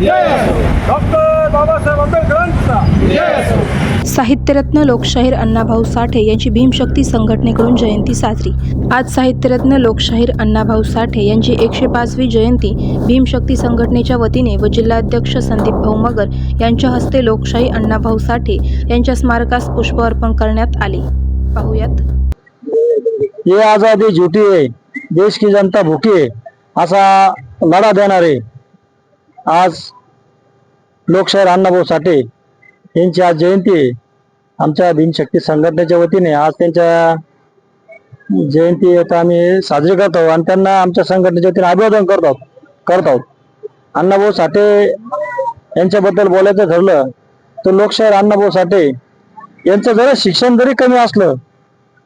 Doctor Babasaheb आंबेडकरांचा साहित्यरत्न लोकशाहीर अण्णाभाऊ साठे यांची भीमशक्ती संघटनेकडून जयंती साजरी. आज साहित्यरत्न लोकशाहीर अण्णाभाऊ साठे यांची एकशे पाचवी जयंती भीमशक्ती संघटनेच्या वतीने व जिल्हाध्यक्ष संदीप भाऊ मगर यांच्या हस्ते लोकशाही अण्णाभाऊ साठे यांच्या स्मारकास पुष्प अर्पण करण्यात आले. पाहुयात. ये आजादी झुटी है देश की जनता भुकी है असा लढा देणारे आज लोकशाहीर अण्णाभाऊ साठे यांची आज जयंती आहे. आमच्या दिनशक्ती संघटनेच्या वतीने आज त्यांच्या जयंती आता आम्ही साजरी करत आहोत आणि त्यांना आमच्या संघटनेच्या वतीने अभिवादन करत आहोत करत आहोत. अण्णाभाऊ साठे यांच्याबद्दल बोलायचं ठरलं तर लोकशाहीर अण्णाभाऊ साठे यांचं जरा शिक्षण जरी कमी असलं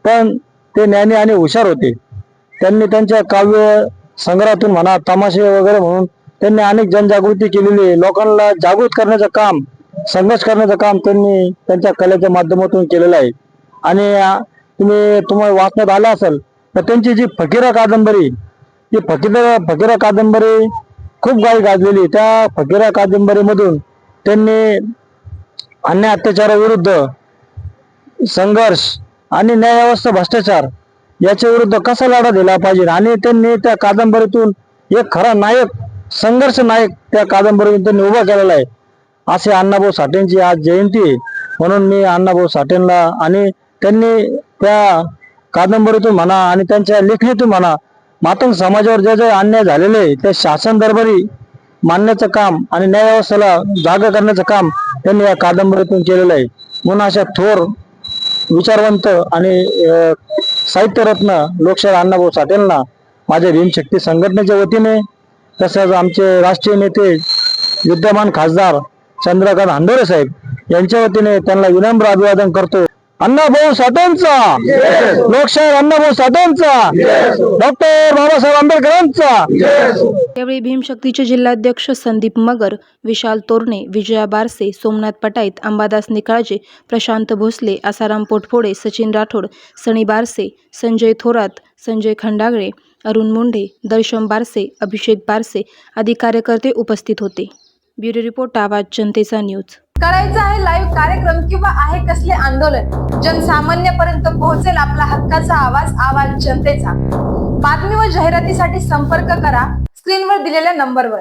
पण ते ज्ञानी आणि हुशार होते. त्यांनी त्यांच्या काव्य संग्रहातून म्हणा तमाशे वगैरे म्हणून त्यांनी अनेक जनजागृती केलेली आहे. लोकांना जागृत करण्याचं काम संघर्ष करण्याचं काम त्यांनी त्यांच्या कलेच्या माध्यमातून केलेलं आहे. आणि तुम्ही तुम्हाला वाचण्यात आलं असेल तर त्यांची जी फकीरा कादंबरी ती फकीरा फकीरा कादंबरी खूप गाई गाजलेली त्या फकीरा कादंबरीमधून त्यांनी अन्याय अत्याचाराविरुद्ध संघर्ष आणि न्यायव्यवस्था भ्रष्टाचार याच्या विरुद्ध कसा लढा दिला पाहिजे? आणि त्यांनी त्या कादंबरीतून एक खरा नायक संघर्ष नायक त्या कादंबरीतून त्यांनी उभा केलेला आहे. असे अण्णाभाऊ साठेंची आज जयंती आहे. म्हणून मी अण्णाभाऊ साठेंना आणि त्यांनी त्या कादंबरीतून म्हणा आणि त्यांच्या लेखणीतून म्हणा मातंग समाजावर जे जे अन्याय झालेले आहे ते शासन दरबारी मानण्याचं काम आणि न्यायव्यवस्थेला जागा करण्याचं काम त्यांनी या कादंबरीतून केलेलं आहे. म्हणून अशा थोर विचारवंत आणि साहित्यरत्न लोकशाहीर अण्णाभाऊ साठेंना माझ्या भीमशक्ती संघटनेच्या वतीने तसंच आमचे राष्ट्रीय नेते विद्यमान खासदार चंद्रकांत हंडोरे साहेब यांच्या वतीने त्यांना विनम्र अभिवादन करतो. अण्णाभाऊ साठेंचा! लोकशाहीर अण्णाभाऊ साठेंचा! डॉक्टर बाबासाहेब आंबेडकरांचा! यावेळी भीमशक्तीचे जिल्हाध्यक्ष संदीप मगर विशाल तोरणे विजया बारसे सोमनाथ पटाईत अंबादास निकाळजे प्रशांत भोसले आसाराम पोटफोडे सचिन राठोड सनी बारसे संजय थोरात संजय खंडागळे अरुण मुंढे दर्शन बारसे अभिषेक बारसे आदी कार्यकर्ते उपस्थित होते. ब्युरो रिपोर्ट आवाज जनतेचा न्यूज. करायचं आहे लाईव्ह कार्यक्रम किंवा आहे कसले आंदोलन? जनसामान्यपर्यंत पोहोचेल आपला हक्काचा आवाज आवाज जनतेचा. बातमी व जाहिरातीसाठी संपर्क करा. स्क्रीनवर दिलेल्या नंबरवर.